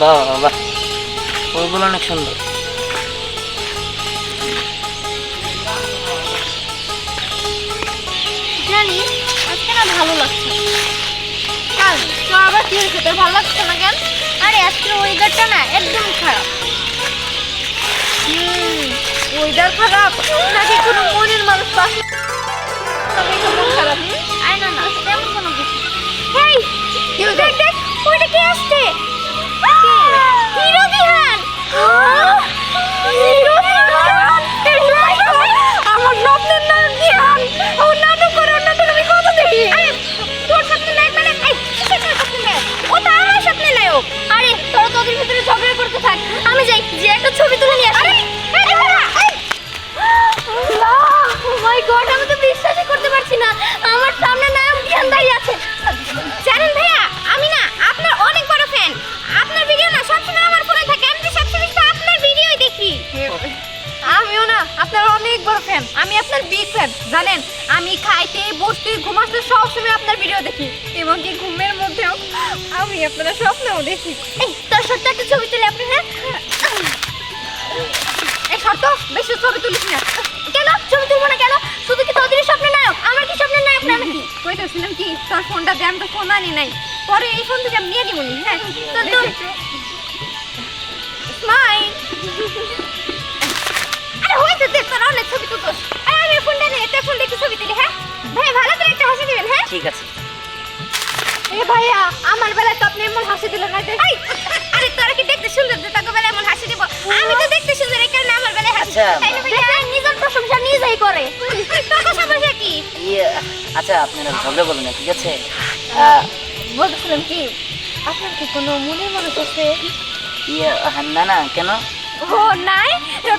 বাহ বাহ ওইগুলো অনেক সুন্দর। জানি আজকে না ভালো লাগছে। কাল তো আবার কি হয়েছে তোর ভালো লাগছে না কেন? আরে আজকে ওয়েদারটা না একদম খারাপ। হুম ওয়েদার খারাপ? নাকি কোনো মনের মানুষ পাশে খারাপ? আরে না না তেমন কোনো কিছু হেই দেখ দেখ ওইটা কে আসছে? আপনার অনেক বড় ফ্যান আমি আপনার বিগ ফ্যান জানেন? আমি খাইতে বসতে ঘুমাতে সব সময় আপনার ভিডিও দেখি এমনকি ঘুমের মধ্যেও আমি আপনার স্বপ্নেও দেখি। এই তোর সত্যি একটা ছবি তুলে আপনি হ্যাঁ? এই শর্ত বেশি ছবি তুলিস না। কেন? ছবি তুলবো না কেন? শুধু কি তোদের স্বপ্নের নায়ক? আমার কি স্বপ্নের নায়ক না নাকি কইতেছিলাম কি তোর ফোনটা দে আমি তো ফোন আনি নাই। পরে এই ফোন থেকে আমি নিয়ে নিব নি হ্যাঁ? তো তো স্মাইল হয়েছে দে তোর অনেক ছবি তুলতোস আরে আমি ফোনটা নিয়ে তে ফোন দেখে ছবি তুলি হ্যাঁ? ভাই ভালো করে একটা হাসি দিবেন হ্যাঁ? ঠিক আছে। এ ভাইয়া আমার বেলায় তো আপনি এমন হাসি দিলেন না দেখ। আরে তোরা কি দেখতে সুন্দর? যে তাকে বেলায় এমন হাসি দিব? আমি তো দেখতে সুন্দর এই কারণে আমার বেলায় হাসি আচ্ছা। তাই না ভাইয়া। নিজের প্রশংসা নিজেই করে। তোর প্রশংসা কি? ইয়ে আচ্ছা আপনারা ঝগড়া বলেন না ঠিক আছে? আহ, কি আপনার কি কোনো আছে? ইয়ে না না কেন? ও নাই?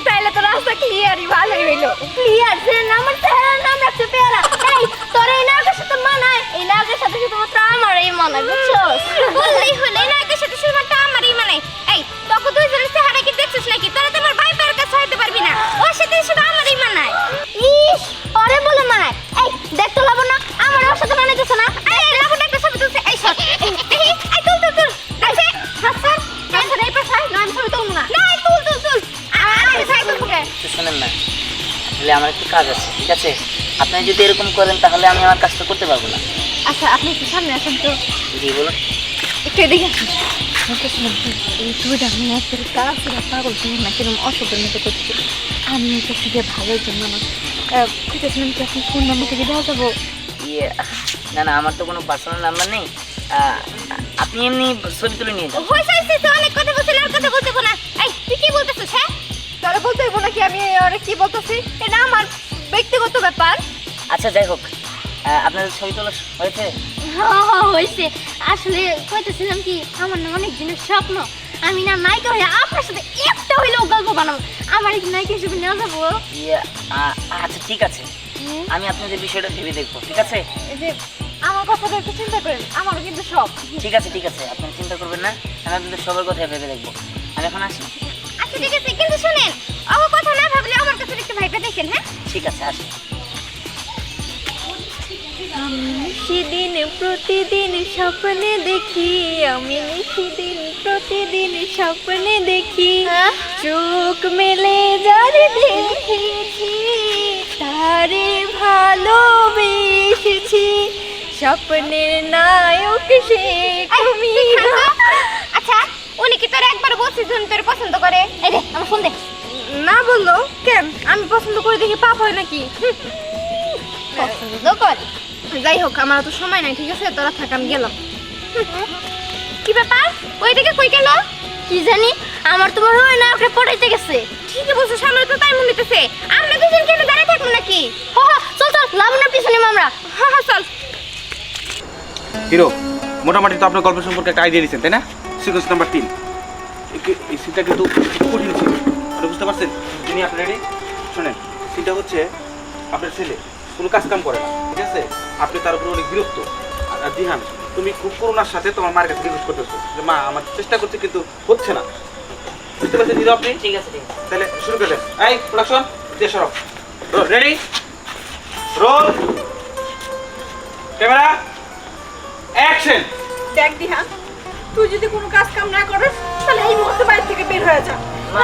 তাইলে তো রাস্তা ক্লিয়ারই ভালোই হইল। ক্লিয়ার না আমার আপনি যদি এরকম করেন তাহলে আমি আমার কাজটা করতে পারব না। আচ্ছা আপনি একটু সামনে আসেন তো। জি বলুন। একটু এদিকে আসুন। কি, এই পাগল না কীরকম অসুখের মতো করছি। আমি ভালোর জন্য না কইতেছিলাম কি আপনি ফোন নাম্বার থেকে দেওয়া যাব? ইয়ে না না আমার তো কোনো পার্সোনাল নাম্বার নেই। আপনি এমনি ছবি তুলে নিয়ে যান। অনেক কথা বলছিল আর কথা বলতে না। এই তুই কি বলতেছিস হ্যাঁ? তোরা বলতে হইব নাকি? আমি আরে কি বলতেছি? এটা আমার ব্যক্তিগত ব্যাপার। আচ্ছা যাই হোক আপনাদের ছবি তোলা হয়েছে? হ্যাঁ হয়েছে। আসলে কইতেছিলাম কি আমার না অনেক দিনের স্বপ্ন। আমি না নায়িকা হয়ে আপনার সাথে একটা হইলেও গল্প বানাবো। আমার নায়িকা হিসেবে নেওয়া যাব। ইয়ে আচ্ছা ঠিক আছে। আমি আপনাদের বিষয়টা ভেবে দেখব ঠিক আছে? এই যে আমার কথাটা একটু চিন্তা করেন আমারও কিন্তু সব ঠিক আছে ঠিক আছে আপনি চিন্তা করবেন না আমি আপনাদের সবার কথা ভেবে দেখব। আমি এখন আসি। আচ্ছা ঠিক আছে কিন্তু শুনেন আমার কথা না ভাবলে আমার কাছে একটু ভাইটা দেখেন হ্যাঁ? ঠিক আছে আসি। সেদিন প্রতিদিন স্বপ্নে দেখি। আমি সেদিন প্রতিদিন স্বপ্নে দেখি। চোখ মেলে যার দেখেছি তারে ভালোবেসেছি। স্বপ্নের নায়ক সে তুমি আচ্ছা উনি কি তোর একবার বলছিস উনি তোর পছন্দ করে? এই রে আমার ফোন দে। না বলল? কেন? আমি পছন্দ করে দেখি পাপ হয় নাকি? পছন্দ করে। যাই হোক আমার তো সময় নাই, ঠিক আছে? তোরা থাক, আমি গেলাম। কি ব্যাপার? ওই দিকে কই গেল? কি জানি, আমার তো মনে হয় না ওকে পড়াইতে গেছে। ঠিকই বলছো সামনে তো তাই মনে হইতেছে। আমরা দুজন কেন দাঁড়ায় থাকব নাকি? হ হ, চল চল লাবণার পিছনে আমরা। হ্যাঁ হ্যাঁ চল। হিরো, মোটামুটি তো আপনার গল্প সম্পর্কে একটা আইডিয়া দিচ্ছেন তাই না? সিকোয়েন্স নাম্বার তিন। এই সিনটা কিন্তু কঠিন ছিল। বুঝতে পারছেন? তিনি রেডি শোনেন সিনটা হচ্ছে আপনার ছেলে। কোনো কাজ কাম করে না ঠিক আছে? আপনি তার উপর অনেক বিরক্ত। আর দিহান তুমি খুব করোনার সাথে তোমার মায়ের কাছে রিকোয়েস্ট করতেছো যে মা আমার চেষ্টা করছে কিন্তু হচ্ছে না। বুঝতে পারছেন? হিরো আপনি ঠিক আছে তাহলে শুরু করে এই প্রোডাকশন দিয়ে সরব রেডি রোল ক্যামেরা অ্যাকশন দেখ দিহা তুই যদি কোনো কাজ কাম না করিস তাহলে এই মুহূর্তে বাড়ি থেকে বের হয়ে যা।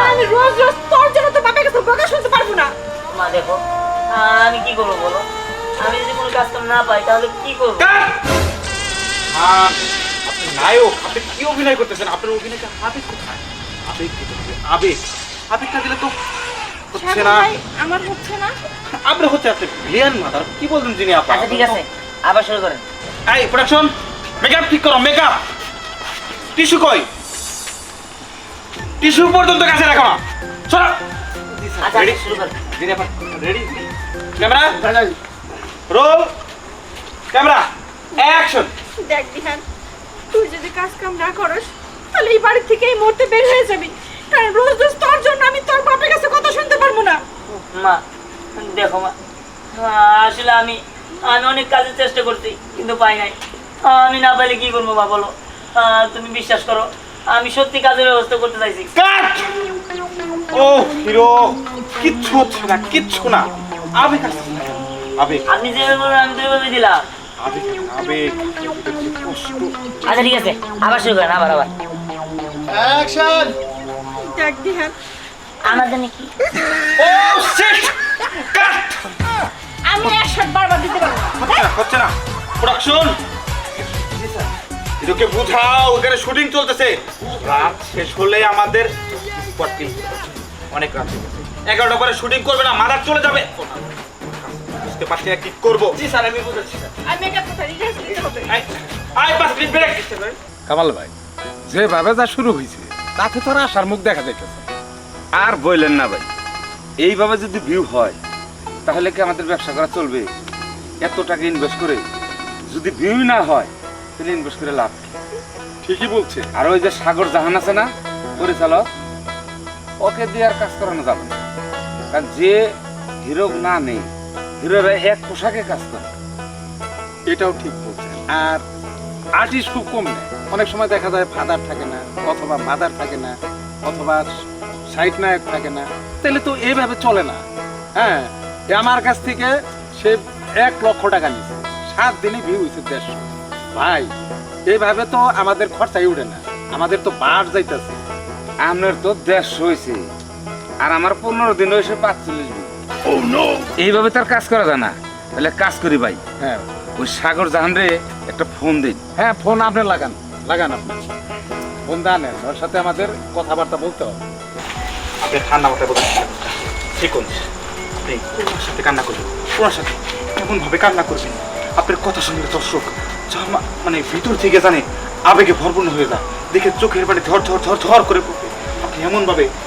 আমি রোজ রোজ তোর জন্য তো বাপের কাছে বকা শুনতে পারব না। মা দেখো আমি কি করব বলো? আমি যদি কোনো কাজ কাম না পাই তাহলে কি করব? আপনি নায়ক আপনি কি অভিনয় করতেছেন? আপনার অভিনয়টা আবেগ কোথায়? আবেগ আবেগ। আবেগটা দিলে তো হচ্ছে না। আমার হচ্ছে না। আপনি হচ্ছে আপনি ভিলিয়ান মাদার কি বলছেন যিনি আপা আচ্ছা ঠিক আছে। আবার শুরু করেন। এই প্রোডাকশন মেকআপ ঠিক করো মেকআপ টিস্যু কই? টিস্যু পর্যন্ত কাছে রাখো না। চলো আচ্ছা শুরু করেন। Ready camera? Roll. Camera. Action. দেখ বিহান তুই যদি কাজ কাম না করিস তাহলে এই বাড়ি থেকে এই মুহূর্তে বের হয়ে যাবি। কারণ রোজ রোজ তোর জন্য আমি তোর বাপের কাছে কথা শুনতে পারব না। মা দেখো মা আসলে আমি আমি অনেক কাজের চেষ্টা করছি কিন্তু পাই নাই। আমি না পাইলে কি করব মা বলো? তুমি বিশ্বাস করো আমি সত্যি কাজের ব্যবস্থা করতে চাইছি। কাট! ও হিরো কিচ্ছু হচ্ছে না কিচ্ছু না। আবেগ না আবেগ। আপনি যেভাবে বলবেন আমি দিলাম আবেগ আবেগ। কষ্ট আচ্ছা ঠিক আছে। আবার শুরু করেন আবার আবার। আমার জন্য কি? Oh shit cut! আমি এক শট বারবার দিতে পারব না। হচ্ছে না প্রোডাকশন! এটাকে বুঝাও এখানে শুটিং চলতেছে। রাত শেষ হলে আমাদের অনেক রাত হয়ে। এগারোটা পরে শুটিং করবে না মাদার চলে যাবে। বুঝতে পারছি না কি করব। জি স্যার আমি বুঝেছি দিতে হবে। আই মিনিট ব্রেক কামাল ভাই যেভাবে যা শুরু হয়েছে তাতে তোর আশার মুখ দেখা যাইতেছে আর বললেন না ভাই। এইভাবে যদি ভিউ হয় তাহলে কি আমাদের ব্যবসা করা চলবে? এত টাকা ইনভেস্ট করে যদি ভিউ না হয় তাহলে ইনভেস্ট করে লাভ ঠিকই বলছে। আর ওই যে সাগর জাহান আছে না পরিচালক ওকে দিয়ে আর কাজ করানো যাবে না। কারণ যে হিরো না নেই হিরোরা এক পোশাকে কাজ করে। এটাও ঠিক বলছেন। আর আর্টিস্ট খুব কম নেয়। অনেক সময় দেখা যায় ফাদার থাকে না অথবা মাদার থাকে না অথবা সাইড নায়ক থাকে না। তাহলে তো এইভাবে চলে না। হ্যাঁ আমার কাছ থেকে সে এক লক্ষ টাকা নিচ্ছে সাত দিনে ভিউ হয়েছে দেড়শো। ভাই এইভাবে তো আমাদের খরচাই উঠে না। আমাদের তো বার যাইতেছে। আপনার তো দেড়শো হয়েছে। আর আমার পনেরো দিন হয়েছে পাঁচচল্লিশ দিন। এইভাবে তার কাজ করা যায় না। তাহলে কাজ করি ভাই। হ্যাঁ। ওই সাগর জাহান রে একটা ফোন দিন। হ্যাঁ ফোন আপনি লাগান। লাগান আপনি। ফোন দেন ওর সাথে আমাদের কথাবার্তা বলতে হবে। আপনি ঠান্ডা মাথায় বলতে ঠিক আছে। আপনি ওনার সাথে কান্না করবেন। ওনার সাথে এমন ভাবে কান্না করবেন। আপনার কথা শুনলে দর্শক যা মানে ভিতর থেকে জানে আবেগে ভরপূর্ণ হয়ে যায়। দেখে চোখের পানি ধর ধর ধর ধর করে পড়বে। আপনি এমন ভাবে আপনার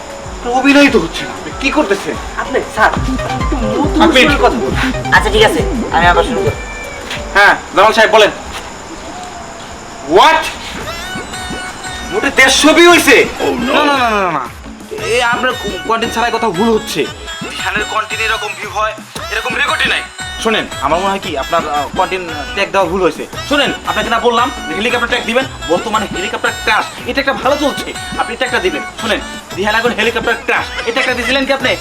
অভিনয় তো হচ্ছে না। কি করতেছেন আপনি স্যার আপনি কথা বলুন। আচ্ছা ঠিক আছে আমি আবার শুরু করি। হ্যাঁ জামাল সাহেব বলেন। হোয়াট মোটে দেড়শো বি হয়েছে না না না না না এই আপনার কন্টেন্ট ছাড়াই কথা ভুল হচ্ছে। ধ্যানের কন্টেন্ট এরকম ভিউ হয় এরকম রেকর্ডই নাই। শোনেন আমার মনে হয় কি আপনার কন্টেন্ট ট্যাগ দেওয়া ভুল হয়েছে। শোনেন আপনাকে না বললাম হেলিকপ্টার ট্যাগ দিবেন বর্তমানে হেলিকপ্টার ক্রাশ এটা একটা ভালো চলছে। আপনি ট্যাগটা দিবেন। শোনেন এখন হেলিকপ্টার এটা একটা দিয়েছিলেন কি আপনি?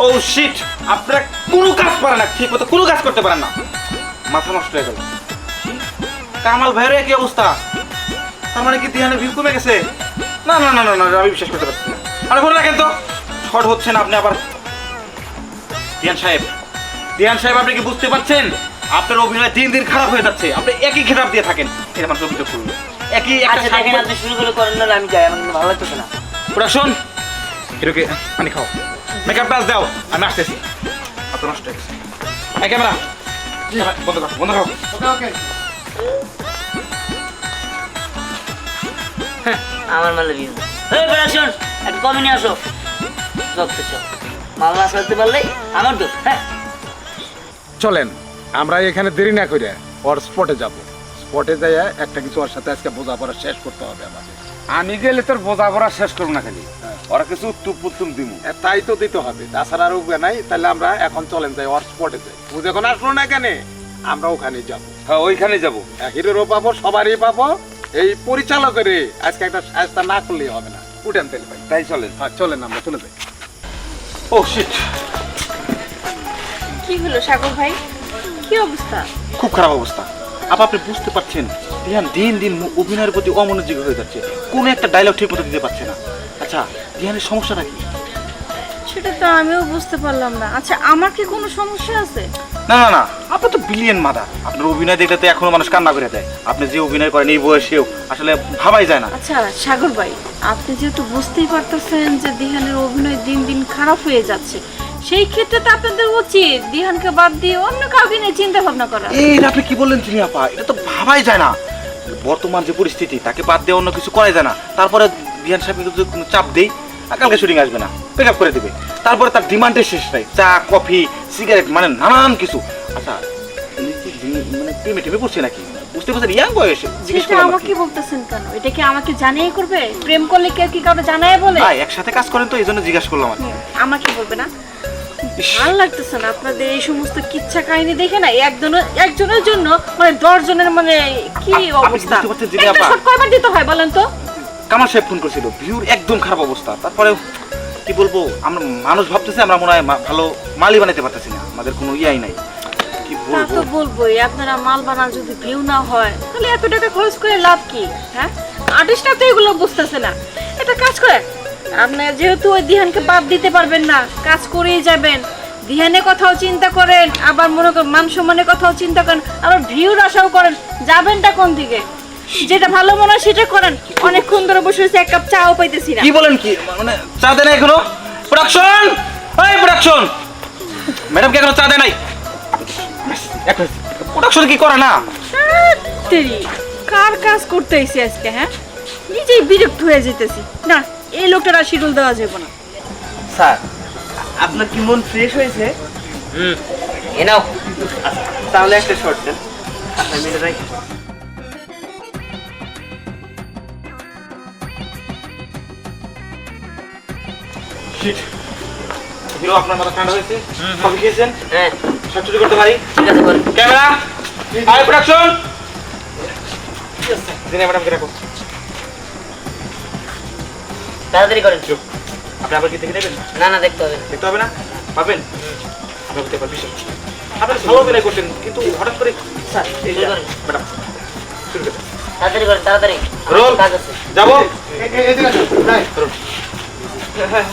ও শিট আপনারা কোনো কাজ পারেন না ঠিক মতো কোনো কাজ করতে পারেন না। মাথা নষ্ট হয়ে গেল। কামাল ভাইয়ের একই অবস্থা। তার মানে কি দিহানের ভিউ কমে গেছে? না না না না না আমি বিশ্বাস করতে পারছি না। আরে রাখেন তো শর্ট হচ্ছে না আপনি আবার। দিয়ান সাহেব দিয়ান সাহেব আপনি কি বুঝতে পারছেন? আপনার অভিনয় দিন দিন খারাপ হয়ে যাচ্ছে। আপনি একই খেতাব দিয়ে থাকেন। এটা আমার অভিযোগ করল একই একটা আচ্ছা দেখেন আপনি শুরু করে করেন না আমি যাই আমার ভালো লাগতেছে না। প্রোডাকশন হিরোকে পানি খাও। মেকআপ টাচ দাও আমি আসতেছি। এত নষ্ট হয়ে গেছে। এই ক্যামেরা। বন্ধ কর বন্ধ কর। আমার মালে ভিউ এই প্রোডাকশন একটা কমে নিয়ে আসো। যত সব মাল না সারতে পারলে আমার দোষ। হ্যাঁ। চলেন আমরা এখানে দেরি না করে ওর স্পটে যাব। স্পটে যাই একটা কিছু ওর সাথে আজকে বোঝাপড়া শেষ করতে হবে আমাদের। আমি গেলে তোর বোঝা বোঝাপড়া শেষ করব না খালি। ওরা কিছু উত্তুম পুত্তুম দিব তাই তো দিতে হবে। তাছাড়া আর উপায় নাই তাহলে আমরা এখন চলেন যাই ওর স্পটে যাই। ও যখন আসলো না কেন আমরা ওখানে যাব। হ্যাঁ ওইখানে যাব। হিরোরও পাবো সবারই পাবো। এই পরিচালকের আজকে একটা সাজটা না করলেই হবে না। উঠেন তেল ভাই। তাই চলেন। হ্যাঁ চলেন আমরা চলে যাই। ও শিট কি হলো সাগর ভাই? কি অবস্থা? খুব খারাপ অবস্থা। আপা আপনি বুঝতে পারছেন? রিহান দিন দিন অভিনয়ের প্রতি অমনোযোগী হয়ে যাচ্ছে। কোনো একটা ডায়লগ ঠিক মতো দিতে পারছে না। আচ্ছা রিহানের সমস্যাটা কি? সেটা তো আমিও বুঝতে পারলাম না। আচ্ছা আমার কি কোনো সমস্যা আছে? না না না আপনার তো বিলিয়ন মাদা আপনার অভিনয় দেখলে তো এখনও মানুষ কান্না করে দেয়। আপনি যে অভিনয় করেন এই বয়সেও আসলে ভাবাই যায় না। আচ্ছা সাগর ভাই আপনি যেহেতু বুঝতেই পারতেছেন যে দিহানের অভিনয় দিন দিন খারাপ হয়ে যাচ্ছে সেই ক্ষেত্রে তো আপনাদের উচিত। দিহানকে বাদ দিয়ে অন্য কাউকে নিয়ে চিন্তা ভাবনা করা। এই এটা আপনি কি বললেন তুমি আপা? এটা তো ভাবাই যায় না। বর্তমান যে পরিস্থিতি, তাকে বাদ দিয়ে অন্য কিছু করাই যায় না। তারপরে বিহান সাহেবকে যদি কোনো চাপ দেই কালকে শুটিং আসবে না। পিক আপ করে দেবে। তারপরে তার ডিমান্ডের শেষ নাই। চা, কফি সিগারেট মানে নানান কিছু। আচ্ছা মানে প্রেমে টেমে পড়ছে নাকি? বুঝতে পারছেন ইয়াং বয়সে সেটা আমাকে। বলতেছেন কেন? এটা কি আমাকে জানিয়ে করবে? প্রেম করলে কেউ কি কাউকে জানায় বলে? ভাই একসাথে কাজ করেন তো এই জন্য জিজ্ঞাসা করলাম। হুম, আমাকে বলবে না। ভালো লাগতেছে না আপনাদের এই সমস্ত কিচ্ছা কাহিনী দেখে না একজনের একজনের জন্য মানে দশ জনের মানে কি অবস্থা? একটা শট কয়বার দিতে হয় বলেন তো? কামাল সাহেব ফোন করেছিল ভিউর একদম খারাপ অবস্থা। তারপরে কি বলব আমরা মানুষ ভাবতেছে আমরা মনে হয় ভালো মালই বানাইতে পারতেছি না। আমাদের কোনো ইয়াই নাই। তা তো বলবোই আপনারা মাল বানান যদি ভিউ না হয় তাহলে এত টাকা খরচ করে লাভ কি? হ্যাঁ? আর্টিস্টরা তো এগুলো বুঝতেছে না। একটা কাজ করেন আপনি যেহেতু ওই দিহানকে বাদ দিতে পারবেন না কাজ করেই যাবেন। দিহানের কথাও চিন্তা করেন আবার মনে করেন মান সম্মানের কথাও চিন্তা করেন আবার ভিউর আশাও করেন। যাবেনটা কোন দিকে? যেটা ভালো মনে হয় সেটা করেন। অনেকক্ষণ ধরে বসে রয়েছে এক কাপ চাও পাইতেছি না। কি বলেন কি? মানে চা দেয় না এখনও? প্রোডাকশন এই প্রোডাকশন ম্যাডাম কি এখনও চা দেয় নাই? প্রোডাকশন কি করে না? তেরি কার কাজ করতে এসে আজকে হ্যাঁ? নিজেই বিরক্ত হয়ে যেতেছি না এই লোকটার আর শিডিউল দেওয়া যাবে না। স্যার আপনার কি মন ফ্রেশ হয়েছে? হুম। এ নাও। তাহলে একটা শর্ট দেন। আপনার মেরে রাখি Shit. হিরো আপনার মাথা ঠান্ডা হয়েছে সব খেয়েছেন হ্যাঁ সব চুরি করতে পারি ঠিক আছে বল ক্যামেরা আই প্রোডাকশন দিনে ম্যাডামকে রাখো তাড়াতাড়ি করেন চুপ আপনি আবার কি দেখে নেবেন না না দেখতে হবে দেখতে হবে না পাবেন আপনার হতে পারবে বিষয় ভালো অভিনয় করছেন কিন্তু হঠাৎ করে স্যার এই শুরু করেন ম্যাডাম শুরু করতে তাড়াতাড়ি করেন তাড়াতাড়ি রোল কাজ আছে যাব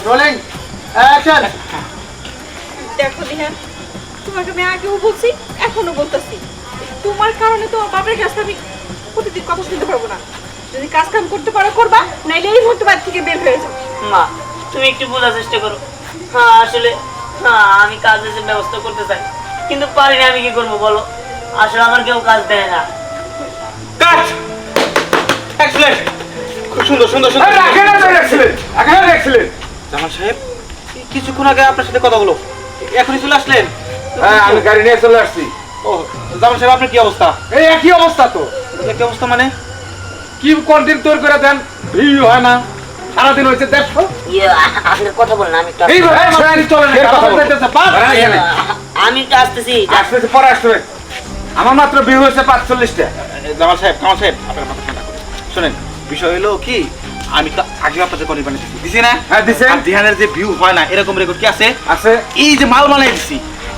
রোলিং দেখো দিহান তোমাকে আমি আগেও বলছি এখনও বলতেছি। তোমার কারণে তো বাপের কাছে আমি প্রতিদিন কথা শুনতে পারব না। যদি কাজ কাম করতে পারো করবা নাইলে এই মুহূর্তে বাড়ি থেকে বের হয়ে যাও। মা তুমি একটু বোঝার চেষ্টা করো। হ্যাঁ আসলে হ্যাঁ আমি কাজের যে ব্যবস্থা করতে চাই। কিন্তু পারি না আমি কি করব বলো? আসলে আমার কেউ কাজ দেয় না। কাট এক্সেলেন্ট খুব সুন্দর সুন্দর সুন্দর। রাখেন এক্সেলেন্ট রাখেন জামাল সাহেব কিছুক্ষণ আগে আপনার সাথে কথা হলো এখনই চলে আসলেন? হ্যাঁ আমি গাড়ি নিয়ে চলে আসছি। ও জামাল সাহেব আপনার কি অবস্থা? এই একই অবস্থা তো। কি অবস্থা মানে? কি কন্টেন্ট তৈরি করে দেন ভিউ হয় না। সারাদিন হয়েছে ইয়ে, আপনার কথা বলেন আমি একটু এই ভাই চলে না কথা বলতে আমি একটু আসতেছি আসতেছে পরে আসতে আমার মাত্র ভিউ হয়েছে পাঁচচল্লিশটা। জামাল সাহেব কামাল সাহেব আপনার মাথা ঠান্ডা করুন। শোনেন বিষয় হলো কি আমি তো আগে আপনাদের কনি বানিয়ে দিছি দিছি না? হ্যাঁ, দিছেন। আর দিহানের যে ভিউ হয় না এরকম রেকর্ড কি আছে? আছে। এই যে মাল বানাই দিছি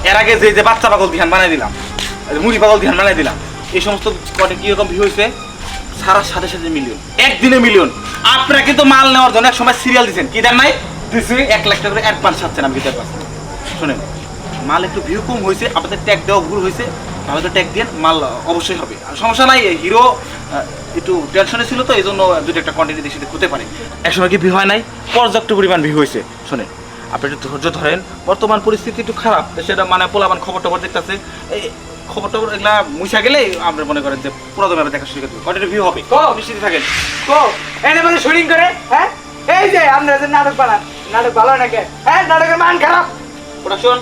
এর আগে যে যে বাচ্চা পাগল ধ্যান বানাই দিলাম মুড়ি পাগল ধ্যান বানাই দিলাম এই সমস্ত কটে কীরকম ভিউ হয়েছে সারা সাথে সাথে মিলিয়ন একদিনে মিলিয়ন আপনারা কিন্তু মাল নেওয়ার জন্য এক সময় সিরিয়াল দিচ্ছেন কি দেন নাই? দিছি। এক লাখ টাকা করে অ্যাডভান্স চাচ্ছেন আমি দিতে পারছি শোনেন মাল একটু ভিউ কম হয়েছে আপনাদের ট্যাগ দেওয়া ভুল হয়েছে তো ট্যাগ দিয়ে মাল অবশ্যই হবে। আর সমস্যা নাই হিরো একটু টেনশনে ছিল তো এই জন্য দুটো একটা কন্টেন্ট দেশে হতে পারে। একসময় কি ভিউ হয় নাই? পর্যাপ্ত পরিমাণ ভিউ হয়েছে শোনেন, আপনি একটু ধৈর্য ধরেন। বর্তমান পরিস্থিতি একটু খারাপ সেটা মানে পোলাবান খবর টবর দেখতেছে। এই খবর টবর এগুলা মুছা গেলে আমরা মনে করেন যে পুরোদমে দেখা শুরু করতে কন্টেন্ট ভিউ হবে। নিশ্চিত থাকেন। কো এনে বলে শুটিং করে হ্যাঁ? এই যে আপনারা যে নাটক বানান নাটক ভালো নাকি হ্যাঁ নাটকের মান খারাপ। প্রোডাকশন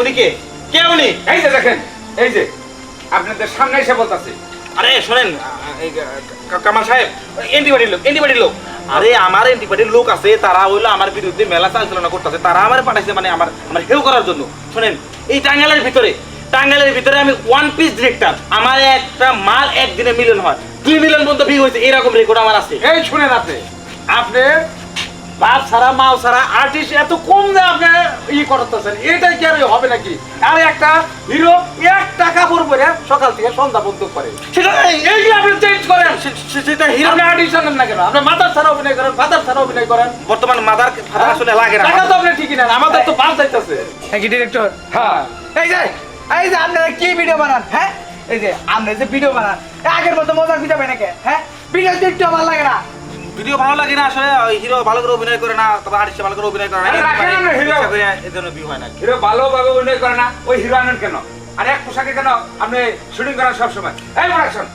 উনি কে? কে উনি? এই যে দেখেন, এই যে, আপনাদের সামনে এসে বলতেছে। আরে শোনেন কামাল সাহেব এন্টিবাডির লোক এন্টিবাডির লোক। আরে আমার এন্টিবাডির লোক আছে তারা হইল আমার বিরুদ্ধে মেলা চালচলনা করতেছে তারা আমার পাঠাইছে মানে আমার আমার হেউ করার জন্য। শোনেন এই টাঙ্গালের ভিতরে টাঙ্গালের ভিতরে আমি ওয়ান পিস ডিরেক্টর আমার একটা মাল একদিনে মিলন হয়। দুই মিলিয়ন পর্যন্ত ভিউ হয়েছে এরকম রেকর্ড আমার আছে। এই শুনেন আপনি। আপনি? বাপ ছাড়া মাও ছাড়া আর্টিস্ট এত কম যে আপনি ই করতেছেন এটাই কি আর হবে নাকি? আর একটা হিরো এক টাকা পড়বে রে সকাল থেকে সন্ধ্যা পর্যন্ত করে। সেটা এই- যে আপনি চেঞ্জ করেন। সেটা হিরো আপনি আর্টিস্ট না কেন? আপনি মাদার ছাড়া অভিনয় করেন ফাদার ছাড়া অভিনয় করেন। বর্তমান মাদার ফাদার আসলে লাগে না। টাকা তো আপনি ঠিকই নেন আমাদের তো বাস যাইতেছে কি ডিরেক্টর হ্যাঁ। এই যে এই যে আপনারা কি ভিডিও বানান হ্যাঁ? এই যে আপনারা যে ভিডিও বানান আগের মতো মজার ভিডিও বানায় নাকি হ্যাঁ? ভিডিও দেখতে ভালো লাগে না। ভিডিও ভালো লাগে না আসলে হিরো ভালো করে অভিনয় করে না তবে আর্টিস্ট ভালো করে অভিনয় করে না আরে এই জন্য ভিউ হয় হিরো ভালোভাবে অভিনয় করে না ওই হিরো আনেন কেন আর এক পোশাকে কেন আপনি শুটিং করেন সবসময় এই প্রোডাকশন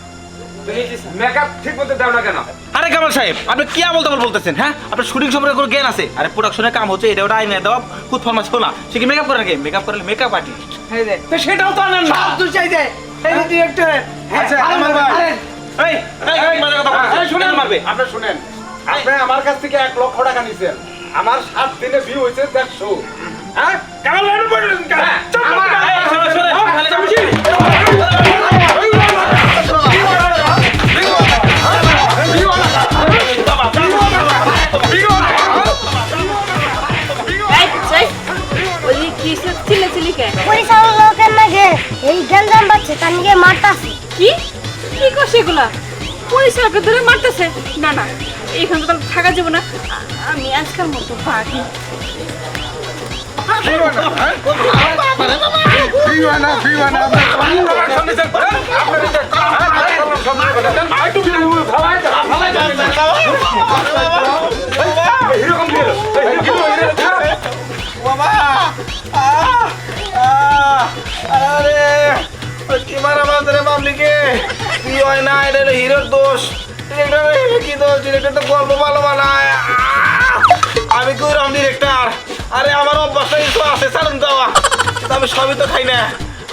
মেকআপ ঠিক মতো দাও না কেন আরে কামাল সাহেব আপনি কি বলতে বলতেছেন হ্যাঁ আপনার শুটিং সম্পর্কে কোনো জ্ঞান আছে আরে প্রোডাকশনের কাম হচ্ছে এটা ওটা আইনে দেওয়া খুদ ফরমাস না সে কি মেকআপ করে নাকি মেকআপ করলে মেকআপ আর্টিস্ট তো সেটাও তো আনেন না সব দূর চাইছে এই ডিরেক্টর আচ্ছা, আমার ভাই। এই এই এই, কথা বলছেন। শুনেন মারবে আপনি শুনেন আপনি আমার কাছ থেকে এক লক্ষ টাকা নিছেন। আমার সাত দিনে ভিউ হয়েছে দেড়শো। হ্যাঁ? এই, কি কে? পরিচালক লোকের নাকি এই গঞ্জাম বাচ্চা তার নিয়ে মারতাছে। কি? কি করছে এগুলা পরিচালকের ধরে মারতেছে? না না এখানে তো থাকা যাবে না আমি আজকাল মতো হ্যাঁ, হ্যাঁ, করেন। আর কি মারা পাবলিকে কি হয় না এটা হিরোর দোষ ডিরেক্টর কি ডিরেক্টর তো গল্প ভালো বানায় আমি কি রাম ডিরেক্টর আরে আমার অভ্যাসটা কিছু আছে সালুন দেওয়া আমি সবই তো খাই না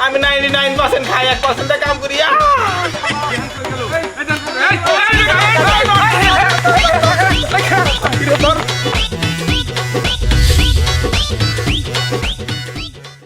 আমি নাইনটি নাইন পার্সেন্ট খাই এক পার্সেন্টটা কাম করি আর